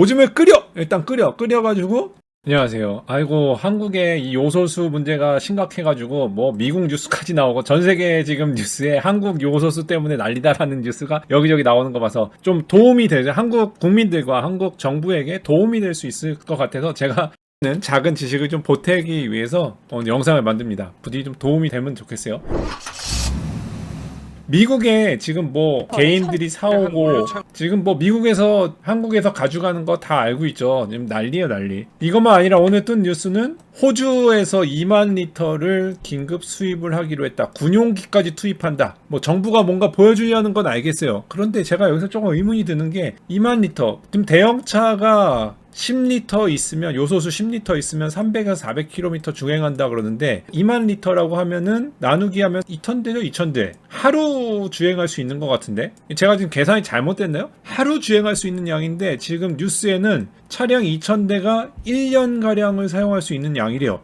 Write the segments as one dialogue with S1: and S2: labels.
S1: 오줌을 끓여 일단 끓여 끓여가지고 안녕하세요. 아이고 한국의 이 요소수 문제가 심각해가지고 뭐 미국 뉴스까지 나오고 전 세계 지금 뉴스에 한국 요소수 때문에 난리다라는 뉴스가 여기저기 나오는 거 봐서 좀 도움이 되죠. 한국 국민들과 한국 정부에게 도움이 될 수 있을 것 같아서 제가 는 작은 지식을 좀 보태기 위해서 영상을 만듭니다. 부디 좀 도움이 되면 좋겠어요. 미국에 지금 뭐 개인들이 사오고 지금 뭐 미국에서 한국에서 가져가는 거 다 알고 있죠. 지금 난리예요 난리. 이것만 아니라 오늘 뜬 뉴스는 호주에서 2만 리터를 긴급 수입을 하기로 했다. 군용기까지 투입한다. 뭐 정부가 뭔가 보여주려는 건 알겠어요. 그런데 제가 여기서 조금 의문이 드는 게 2만 리터. 지금 대형차가 10리터 있으면 요소수 10리터 있으면 300에서 400km 주행한다 그러는데 2만 리터라고 하면은 나누기 하면 2,000대죠 2,000대 하루 주행할 수 있는 것 같은데 제가 지금 계산이 잘못됐나요? 하루 주행할 수 있는 양인데 지금 뉴스에는 차량 2,000대가 1년 가량을 사용할 수 있는 양이래요.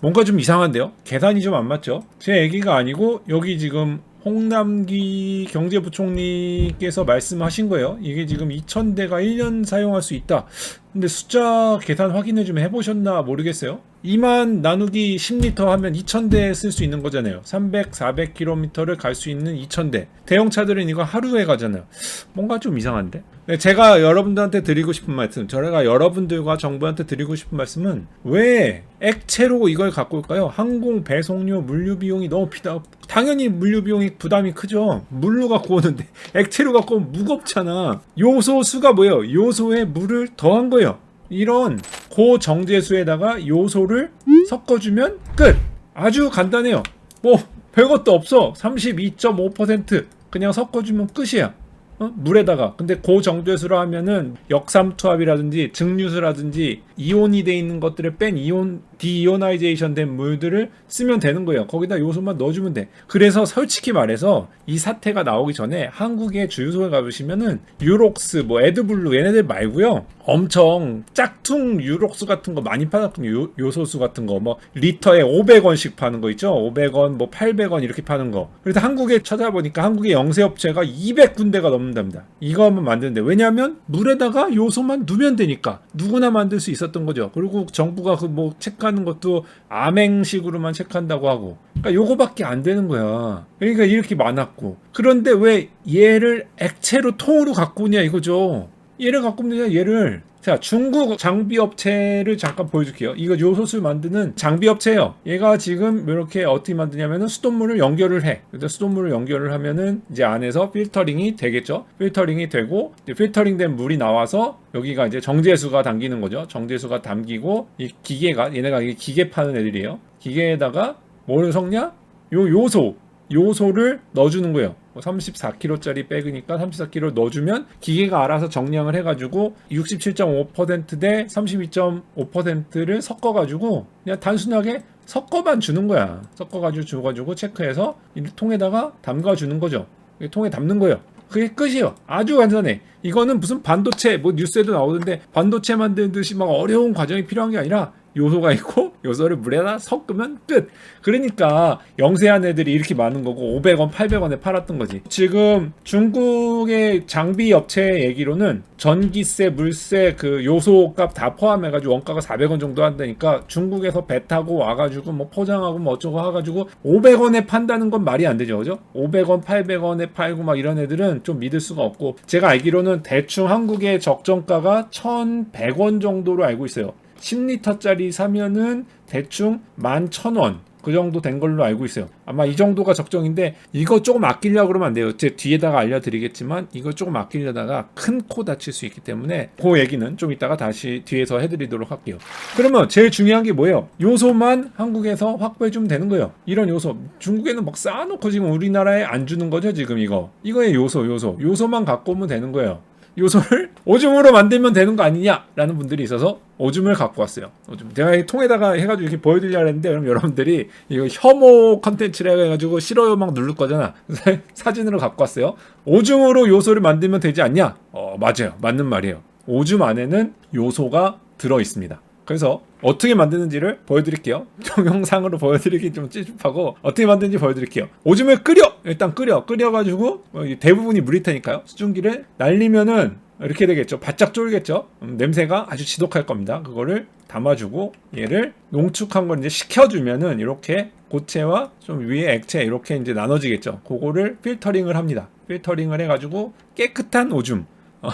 S1: 뭔가 좀 이상한데요? 계산이 좀 안 맞죠? 제 얘기가 아니고 여기 지금 홍남기 경제부총리께서 말씀하신 거예요. 이게 지금 2,000대가 1년 사용할 수 있다. 근데 숫자 계산 확인을 좀 해보셨나 모르겠어요. 2만 나누기 10리터 하면 2,000대 쓸 수 있는 거잖아요. 300, 400km를 갈 수 있는 2,000대. 대형차들은 이거 하루에 가잖아요. 뭔가 좀 이상한데? 네, 제가 여러분들한테 드리고 싶은 말씀, 저희가 여러분들과 정부한테 드리고 싶은 말씀은 왜 액체로 이걸 갖고 올까요? 항공 배송료 물류 비용이 너무 비다. 당연히 물류 비용이 부담이 크죠. 물로 갖고 오는데 액체로 갖고 오면 무겁잖아. 요소 수가 뭐예요? 요소에 물을 더한 거예요. 이런 고정제수에다가 요소를 섞어주면 끝. 아주 간단해요. 뭐 별것도 없어. 32.5% 그냥 섞어주면 끝이야. 어? 물에다가 근데 고정제수로 하면은 역삼투압이라든지 증류수라든지 이온이 돼 있는 것들을 뺀 이온 디이오나이제이션 된 물들을 쓰면 되는 거예요. 거기다 요소만 넣어주면 돼. 그래서 솔직히 말해서 이 사태가 나오기 전에 한국의 주유소에 가보시면은 유록스 뭐 에드블루 얘네들 말고요. 엄청 짝퉁 유록스 같은 거 많이 팔았던 요, 요소수 같은 거 뭐 리터에 500원씩 파는 거 있죠. 500원 뭐 800원 이렇게 파는 거. 그래서 한국에 찾아보니까 한국의 영세업체가 200군데가 넘는답니다. 이거 한번 만드는데 왜냐하면 물에다가 요소만 두면 되니까 누구나 만들 수 있었던 거죠. 그리고 정부가 그 뭐 체크하는 것도 암행식으로만 체크한다고 하고 그러니까 요거밖에 안 되는 거야. 그러니까 이렇게 많았고 그런데 왜 얘를 액체로 통으로 갖고 오냐 이거죠. 얘를 갖고 오느냐 얘를 자 중국 장비 업체를 잠깐 보여줄게요. 이거 요소수 만드는 장비 업체예요. 얘가 지금 이렇게 어떻게 만드냐면은 수돗물을 연결을 해. 근데 수돗물을 연결을 하면은 이제 안에서 필터링이 되겠죠? 필터링이 되고 이제 필터링 된 물이 나와서 여기가 이제 정제수가 담기는 거죠. 정제수가 담기고 이 기계가 얘네가 이게 기계 파는 애들이에요. 기계에다가 뭐를 섞냐? 요 요소. 요소를 넣어주는 거예요. 34kg짜리 백이니까 34kg 넣어주면 기계가 알아서 정량을 해가지고 67.5%대 32.5%를 섞어가지고 그냥 단순하게 섞어만 주는 거야. 섞어가지고 줘가지고 체크해서 이 통에다가 담가주는 거죠. 이 통에 담는 거예요. 그게 끝이에요. 아주 간단해. 이거는 무슨 반도체, 뭐 뉴스에도 나오는데 반도체 만드듯이 막 어려운 과정이 필요한 게 아니라 요소가 있고 요소를 물에다 섞으면 끝. 그러니까 영세한 애들이 이렇게 많은 거고 500원, 800원에 팔았던 거지. 지금 중국의 장비 업체 얘기로는 전기세, 물세, 그 요소 값 다 포함해가지고 원가가 400원 정도 한다니까 중국에서 배 타고 와가지고 뭐 포장하고 뭐 어쩌고 해가지고 500원에 판다는 건 말이 안 되죠, 그죠? 500원, 800원에 팔고 막 이런 애들은 좀 믿을 수가 없고 제가 알기로는 대충 한국의 적정가가 1,100원 정도로 알고 있어요. 10리터짜리 사면은 대충 11,000원 그 정도 된 걸로 알고 있어요. 아마 이 정도가 적정인데 이거 조금 아끼려고 그러면 안 돼요. 제 뒤에다가 알려드리겠지만 이거 조금 아끼려다가 큰 코 다칠 수 있기 때문에 그 얘기는 좀 이따가 다시 뒤에서 해드리도록 할게요. 그러면 제일 중요한 게 뭐예요? 요소만 한국에서 확보해 주면 되는 거예요. 이런 요소 중국에는 막 쌓아놓고 지금 우리나라에 안 주는 거죠 지금 이거 이거의 요소 요소 요소만 갖고 오면 되는 거예요. 요소를 오줌으로 만들면 되는 거 아니냐라는 분들이 있어서 오줌을 갖고 왔어요. 오줌. 제가 이 통에다가 해가지고 이렇게 보여드리려 했는데 그럼 여러분들이 이거 혐오 컨텐츠라 해가지고 싫어요 막 누를 거잖아. 사진으로 갖고 왔어요. 오줌으로 요소를 만들면 되지 않냐? 어 맞아요. 맞는 말이에요. 오줌 안에는 요소가 들어 있습니다. 그래서 어떻게 만드는지를 보여드릴게요. 동영상으로 보여드리기 좀 찝찝하고 어떻게 만드는지 보여드릴게요. 오줌을 끓여 일단 끓여 끓여가지고 어, 이 대부분이 물이 타니까요. 수증기를 날리면은 이렇게 되겠죠. 바짝 쫄겠죠. 음, 냄새가 아주 지독할 겁니다. 그거를 담아주고 얘를 농축한 걸 이제 식혀주면은 이렇게 고체와 좀 위에 액체 이렇게 이제 나눠지겠죠. 그거를 필터링을 합니다. 필터링을 해가지고 깨끗한 오줌. 어,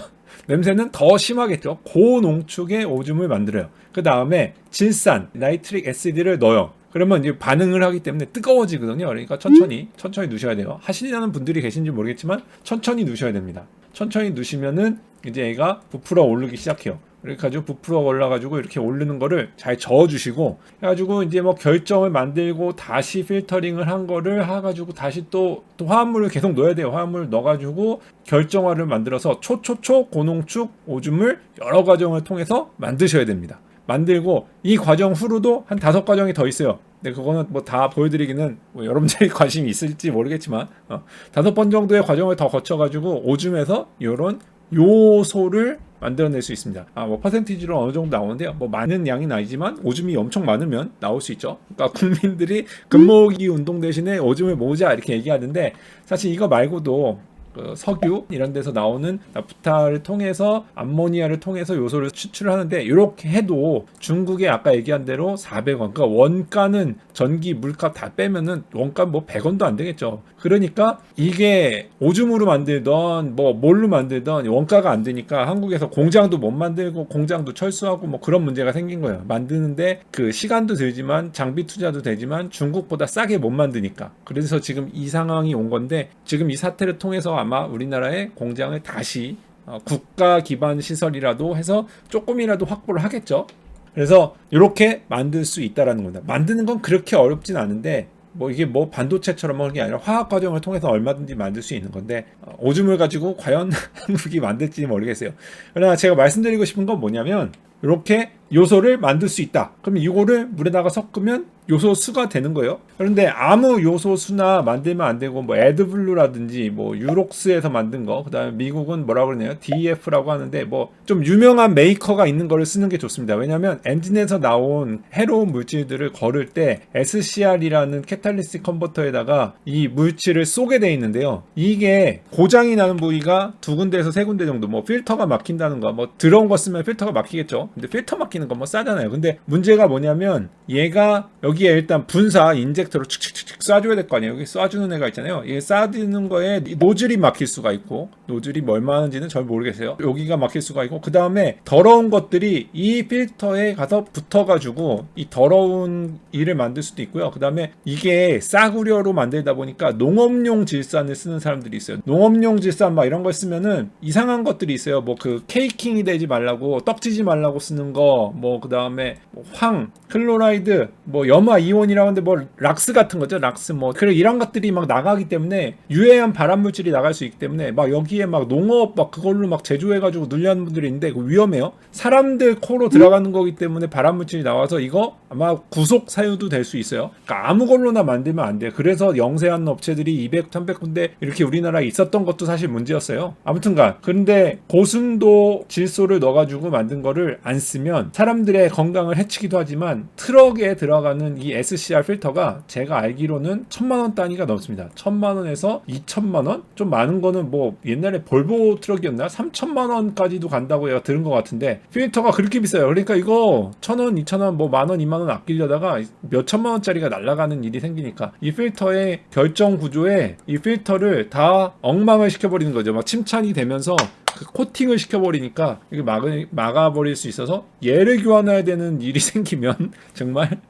S1: 냄새는 더 심하겠죠. 고농축의 오줌을 만들어요. 그 다음에 질산, 나이트릭 애시드를 넣어요. 그러면 이제 반응을 하기 때문에 뜨거워지거든요. 그러니까 천천히, 천천히 누셔야 돼요. 하시려는 분들이 계신지 모르겠지만 천천히 누셔야 됩니다. 천천히 누시면은 이제 얘가 부풀어 오르기 시작해요. 이렇게 가지고 부풀어 올라가지고 이렇게 오르는 거를 잘 저어주시고 해가지고 이제 뭐 결정을 만들고 다시 필터링을 한 거를 해가지고 다시 또, 또 화합물을 계속 넣어야 돼요. 화합물을 넣어가지고 결정화를 만들어서 초초초 고농축 오줌을 여러 과정을 통해서 만드셔야 됩니다. 만들고 이 과정 후로도 한 다섯 과정이 더 있어요. 근데 그거는 뭐 다 보여드리기는 뭐 여러분들이 관심이 있을지 모르겠지만 어, 다섯 번 정도의 과정을 더 거쳐가지고 오줌에서 이런 요소를 만들어낼 수 있습니다. 아, 뭐 퍼센티지로 어느 정도 나오는데요. 뭐 많은 양이 아니지만 오줌이 엄청 많으면 나올 수 있죠. 그러니까 국민들이 금모으기 운동 대신에 오줌을 모으자 이렇게 얘기하는데 사실 이거 말고도 그 석유 이런 데서 나오는 나프타를 통해서 암모니아를 통해서 요소를 추출을 하는데 이렇게 해도 중국에 아까 얘기한 대로 400원 그러니까 원가는 전기 물값 다 빼면은 원가 뭐 100원도 안 되겠죠. 그러니까 이게 오줌으로 만들던 뭐 뭘로 만들던 원가가 안 되니까 한국에서 공장도 못 만들고 공장도 철수하고 뭐 그런 문제가 생긴 거예요. 만드는데 그 시간도 들지만 장비 투자도 되지만 중국보다 싸게 못 만드니까. 그래서 지금 이 상황이 온 건데 지금 이 사태를 통해서 아마 우리나라의 공장을 다시 어, 국가 기반 시설이라도 해서 조금이라도 확보를 하겠죠. 그래서 이렇게 만들 수 있다라는 겁니다. 만드는 건 그렇게 어렵진 않은데 뭐 이게 뭐 반도체처럼 하는 게 아니라 화학 과정을 통해서 얼마든지 만들 수 있는 건데 어, 오줌을 가지고 과연 한국이 만들지 모르겠어요. 그러나 제가 말씀드리고 싶은 건 뭐냐면 이렇게 요소를 만들 수 있다. 그럼 이거를 물에다가 섞으면 요소 수가 되는 거예요. 그런데 아무 요소 수나 만들면 안 되고 뭐 에드블루라든지 뭐 유록스에서 만든 거, 그다음에 미국은 뭐라 그러냐요? DF라고 하는데 뭐 좀 유명한 메이커가 있는 거를 쓰는 게 좋습니다. 왜냐하면 엔진에서 나온 해로운 물질들을 거를 때 SCR이라는 캐탈리스 컨버터에다가 이 물질을 쏘게 돼 있는데요. 이게 고장이 나는 부위가 두 군데에서 세 군데 정도 뭐 필터가 막힌다는 거, 뭐 더러운 거 쓰면 필터가 막히겠죠. 근데 필터 막 히는 건 뭐 싸잖아요. 근데 문제가 뭐냐면 얘가 여기에 일단 분사 인젝터로 칙칙칙칙 쏴줘야 될 거 아니에요. 여기 쏴주는 애가 있잖아요. 이게 쏴주는 거에 이 노즐이 막힐 수가 있고 노즐이 뭐 얼마인지는 잘 모르겠어요. 여기가 막힐 수가 있고 그 다음에 더러운 것들이 이 필터에 가서 붙어가지고 이 더러운 일을 만들 수도 있고요. 그 다음에 이게 싸구려로 만들다 보니까 농업용 질산을 쓰는 사람들이 있어요. 농업용 질산 막 이런 걸 쓰면은 이상한 것들이 있어요. 뭐 그 케이킹이 되지 말라고 떡지지 말라고 쓰는 거, 뭐 그 다음에 황, 클로라이드, 뭐 염화 이온이라고 하는데 뭐 락스 같은 거죠. 락스 뭐 그래 이런 것들이 막 나가기 때문에 유해한 발암 물질이 나갈 수 있기 때문에 막 여기에 막 농업 막 그걸로 막 제조해가지고 늘려는 분들이 있는데 그거 위험해요. 사람들 코로 들어가는 거기 때문에 발암 물질이 나와서 이거 아마 구속 사유도 될 수 있어요. 그러니까 아무 걸로나 만들면 안 돼요. 그래서 영세한 업체들이 200, 300군데 이렇게 우리나라에 있었던 것도 사실 문제였어요. 아무튼간 그런데 고순도 질소를 넣어가지고 만든 거를 안 쓰면 사람들의 건강을 해치기도 하지만 트럭에 들어가는 이 SCR 필터가 제가 알기로는 천만 원 단위가 넘습니다. 천만 원에서 2천만 원? 좀 많은 거는 뭐 옛날에 볼보 트럭이었나? 3천만 원까지도 간다고 제가 들은 것 같은데 필터가 그렇게 비싸요. 그러니까 이거 천 원, 이천 원, 뭐 만 원, 이만 원 아끼려다가 몇 천만 원짜리가 날아가는 일이 생기니까 이 필터의 결정 구조에 이 필터를 다 엉망을 시켜버리는 거죠. 막 침찬이 되면서 그 코팅을 시켜버리니까 이게 막 막아버릴 수 있어서 얘를 교환해야 되는 일이 생기면 정말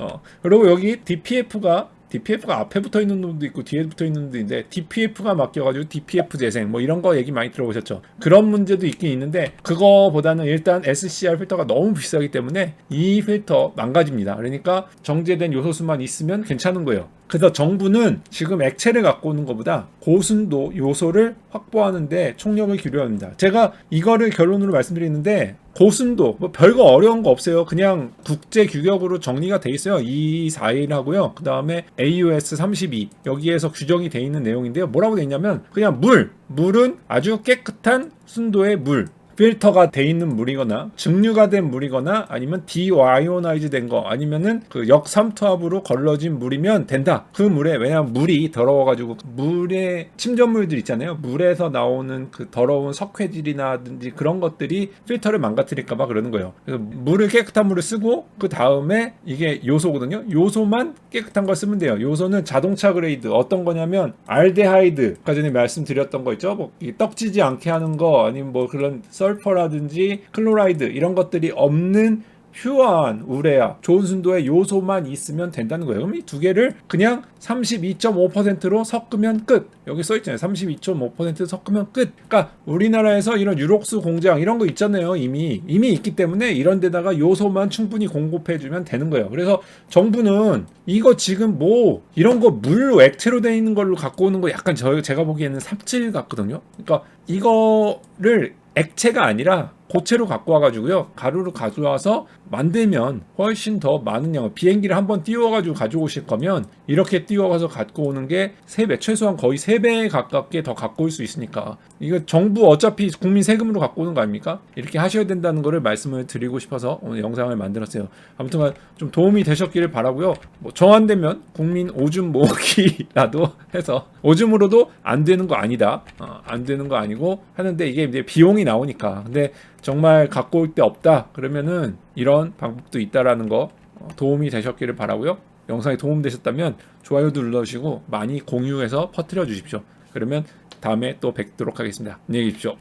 S1: 어 그리고 여기 DPF가 DPF가 앞에 붙어 있는 놈도 있고 뒤에 붙어 있는 놈도 있는데 DPF가 맡겨가지고 DPF 재생 뭐 이런 거 얘기 많이 들어보셨죠? 그런 문제도 있긴 있는데 그거보다는 일단 SCR 필터가 너무 비싸기 때문에 이 필터 망가집니다. 그러니까 정제된 요소수만 있으면 괜찮은 거예요. 그래서 정부는 지금 액체를 갖고 오는 것보다 고순도 요소를 확보하는데 총력을 기울여야 합니다. 제가 이거를 결론으로 말씀드리는데 고순도 뭐 별거 어려운 거 없어요. 그냥 국제 규격으로 정리가 돼 있어요. 241 하고요. 그 다음에 AUS 32 여기에서 규정이 돼 있는 내용인데요. 뭐라고 돼 있냐면 그냥 물 물은 아주 깨끗한 순도의 물 필터가 돼 있는 물이거나 증류가 된 물이거나 아니면 디와이오나이즈 된 거 아니면은 그 역삼투압으로 걸러진 물이면 된다. 그 물에 왜냐면 물이 더러워가지고 물에 침전물들 있잖아요. 물에서 나오는 그 더러운 석회질이나든지 그런 것들이 필터를 망가뜨릴까봐 그러는 거예요. 그래서 물을 깨끗한 물을 쓰고 그 다음에 이게 요소거든요. 요소만 깨끗한 걸 쓰면 돼요. 요소는 자동차 그레이드 어떤 거냐면 알데하이드 아까 전에 말씀드렸던 거 있죠. 뭐이 떡지지 않게 하는 거 아니면 뭐 그런 설퍼라든지 클로라이드 이런 것들이 없는 퓨어한 우레아 좋은 순도의 요소만 있으면 된다는 거예요. 그럼 이 두 개를 그냥 32.5%로 섞으면 끝. 여기 써 있잖아요. 32.5% 섞으면 끝. 그러니까 우리나라에서 이런 유록스 공장 이런 거 있잖아요. 이미 이미 있기 때문에 이런 데다가 요소만 충분히 공급해 주면 되는 거예요. 그래서 정부는 이거 지금 뭐 이런 거 물 액체로 돼 있는 걸로 갖고 오는 거 약간 저 제가 보기에는 삽질 같거든요. 그러니까 이거를 액체가 아니라 고체로 갖고 와가지고요. 가루로 가져와서 만들면 훨씬 더 많은 양을 비행기를 한번 띄워가지고 가져오실 거면 이렇게 띄워가서 갖고 오는 게세배 최소한 거의 세배 가깝게 더 갖고 올 수 있으니까 이거 정부 어차피 국민 세금으로 갖고 오는 거 아닙니까? 이렇게 하셔야 된다는 거를 말씀을 드리고 싶어서 오늘 영상을 만들었어요. 아무튼 좀 도움이 되셨기를 바라고요. 뭐 정안 되면 국민 오줌 모으기라도 해서 오줌으로도 안 되는 거 아니다. 어, 안 되는 거 아니고 하는데 이게 이제 비용이 나오니까. 근데 정말 갖고 올데 없다. 그러면은 이런 방법도 있다라는 거 어, 도움이 되셨기를 바라고요. 영상이 도움되셨다면 좋아요도 눌러주시고 많이 공유해서 퍼뜨려 주십시오. 그러면 다음에 또 뵙도록 하겠습니다. 안녕히 계십시오.